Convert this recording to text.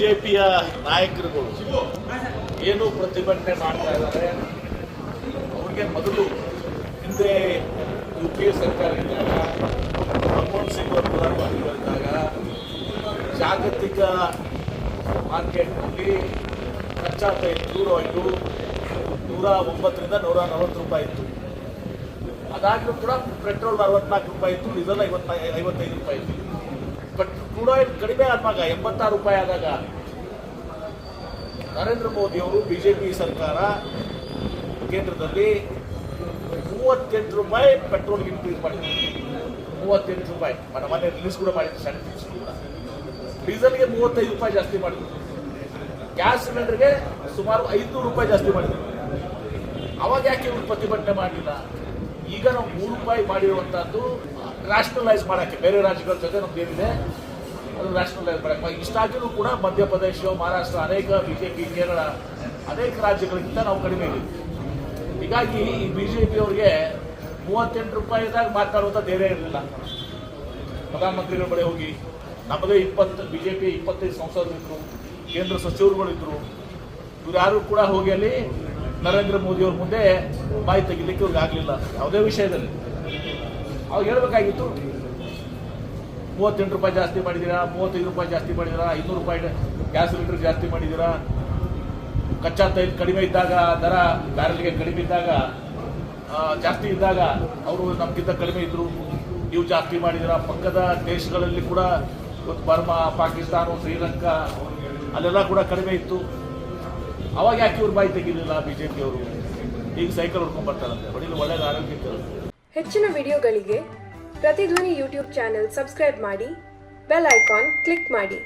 ಬಿಜೆಪಿಯ ನಾಯಕರುಗಳು ಏನು ಪ್ರತಿಭಟನೆ ಮಾಡ್ತಾ ಇದ್ದಾರೆ? ಅವ್ರಿಗೆ ಮೊದಲು ಹಿಂದೆ ಯು ಪಿ ಎ ಸರ್ಕಾರ ಇದ್ದಾಗ ಮನಮೋಹನ್ ಸಿಂಗ್ ಅವರು ಪ್ರಧಾನಮಂತ್ರಿಗಳಿದ್ದಾಗ ಜಾಗತಿಕ ಮಾರ್ಕೆಟ್ನಲ್ಲಿ ಕಚ್ಚಾ ತೈಲ ನೂರ ಆಯಿತು ನೂರ ಒಂಬತ್ತರಿಂದ ನೂರ ನಲವತ್ತು ರೂಪಾಯಿ ಇತ್ತು. ಅದಾಗಲೂ ಕೂಡ ಪೆಟ್ರೋಲ್ ಅರವತ್ನಾಲ್ಕು ರೂಪಾಯಿ ಇತ್ತು ಡೀಸೆಲ್ ಐವತ್ತ ಐವತ್ತೈದು ರೂಪಾಯಿ ಇತ್ತು. ಬಟ್ ಕ್ರೂಡ್ ಆಯಿಲ್ ಕಡಿಮೆ ಆದಾಗ ಎಂಬತ್ತಾರು ರೂಪಾಯಿ ಆದಾಗ ನರೇಂದ್ರ ಮೋದಿ ಅವರು ಬಿಜೆಪಿ ಸರ್ಕಾರ ಕೇಂದ್ರದಲ್ಲಿ ಮೂವತ್ತೆಂಟು ರೂಪಾಯಿ ಪೆಟ್ರೋಲ್ ಇನ್ಕ್ರೀಸ್ ಮಾಡಿದ್ರು. ಮೂವತ್ತೆಂಟು ರೂಪಾಯಿ. ಮನೆ ಮನೆ ರಿಲೀಸ್ ಕೂಡ ಮಾಡಿದ್ರು ಸ್ಟ್ಯಾಟಿಸ್ಟಿಕ್ಸ್ ಕೂಡ. ಡೀಸೆಲ್ಗೆ ಮೂವತ್ತೈದು ರೂಪಾಯಿ ಜಾಸ್ತಿ ಮಾಡಿದ್ರು. ಗ್ಯಾಸ್ ಸಿಲಿಂಡರ್ಗೆ ಸುಮಾರು ಐದುನೂರು ರೂಪಾಯಿ ಜಾಸ್ತಿ ಮಾಡಿದ್ರು. ಅವಾಗ ಯಾಕೆ ಇವರು ಪ್ರತಿಭಟನೆ ಮಾಡಲಿಲ್ಲ? ಈಗ ನಾವು ಮೂರು ರೂಪಾಯಿ ಮಾಡಿರುವಂಥದ್ದು ರ್ಯಾಷನಲೈಸ್ ಮಾಡೋಕ್ಕೆ. ಬೇರೆ ರಾಜ್ಯಗಳ ಜೊತೆ ನಮ್ಗೆ ಏನಿದೆ ಅದು ರ್ಯಾಷನಲೈಸ್ ಮಾಡೋಕ್ಕೆ. ಇಷ್ಟಾಗಿಯೂ ಕೂಡ ಮಧ್ಯಪ್ರದೇಶ, ಮಹಾರಾಷ್ಟ್ರ ಅನೇಕ ಬಿ ಜೆ ಪಿ ಕೇರಳ ಅನೇಕ ರಾಜ್ಯಗಳಿಗಿಂತ ನಾವು ಕಡಿಮೆ ಇದ್ದೀವಿ ಹೀಗಾಗಿ ಈ ಬಿ ಜೆ ಪಿಯವ್ರಿಗೆ ಮೂವತ್ತೆಂಟು ರೂಪಾಯಿದಾಗ ಮಾತಾಡುವಂಥ ಧೈರ್ಯ ಇರಲಿಲ್ಲ. ಪ್ರಧಾನಮಂತ್ರಿಗಳ ಬಳಿ ಹೋಗಿ, ನಮ್ಮದೇ ಇಪ್ಪತ್ತು ಬಿ ಜೆ ಪಿ ಇಪ್ಪತ್ತೈದು ಸಂಸದರಿದ್ದರು ಕೇಂದ್ರ ಸಚಿವರುಗಳಿದ್ದರು ಇವ್ರು ಯಾರು ಕೂಡ ಹೋಗಿ ಅಲ್ಲಿ ನರೇಂದ್ರ ಮೋದಿ ಅವ್ರ ಮುಂದೆ ಬಾಯಿ ತೆಗಿಲಿಕ್ಕೆ ಇವ್ರಿಗೆ ಆಗಲಿಲ್ಲ. ಯಾವುದೇ ವಿಷಯದಲ್ಲಿ. ಅವಾಗ ಹೇಳ್ಬೇಕಾಗಿತ್ತು, ಮೂವತ್ತೆಂಟು ರೂಪಾಯಿ ಜಾಸ್ತಿ ಮಾಡಿದ್ದೀರಾ ಮೂವತ್ತೈದು ರೂಪಾಯಿ ಜಾಸ್ತಿ ಮಾಡಿದ್ದೀರಾ ಐನೂರು ರೂಪಾಯಿ ಗ್ಯಾಸ್ ಸಿಲಿಂಡರ್ ಜಾಸ್ತಿ ಮಾಡಿದ್ದೀರಾ ಕಚ್ಚಾ ತೈಲ ಕಡಿಮೆ ಇದ್ದಾಗ, ದರ ಬ್ಯಾರಲ್ಗೆ ಕಡಿಮೆ ಇದ್ದಾಗ ಜಾಸ್ತಿ ಇದ್ದಾಗ ಅವರು ನಮಗಿಂತ ಕಡಿಮೆ ಇದ್ದರು ನೀವು ಜಾಸ್ತಿ ಮಾಡಿದಿರ, ಪಕ್ಕದ ದೇಶಗಳಲ್ಲಿ ಕೂಡ ಇವತ್ತು ಬರ್ಮಾ, ಪಾಕಿಸ್ತಾನ, ಶ್ರೀಲಂಕಾ, ಅಲ್ಲೆಲ್ಲ ಕೂಡ ಕಡಿಮೆ ಇತ್ತು. ಅವಾಗ ಯಾಕೆ ಇವ್ರು ಬಾಯಿ ತೆಗಿಲಿಲ್ಲ ಬಿಜೆಪಿ ಅವರು? ಪಿಯವರು ಈಗ ಸೈಕಲ್ ಹೊಡ್ಕೊಂಡ್ ಬರ್ತಾರಂತೆ. ಒಳ್ಳೆ ಒಳ್ಳೇದು ಆರೋಗ್ಯಕ್ಕೆ ಹೆಚ್ಚಿನ ವಿಡಿಯೋಗಳಿಗೆ ಪ್ರತಿಧ್ವನಿ ಯೂಟ್ಯೂಬ್ ಚಾನೆಲ್ ಸಬ್ಸ್ಕ್ರೈಬ್ ಮಾಡಿ, ಬೆಲ್ ಐಕಾನ್ ಕ್ಲಿಕ್ ಮಾಡಿ.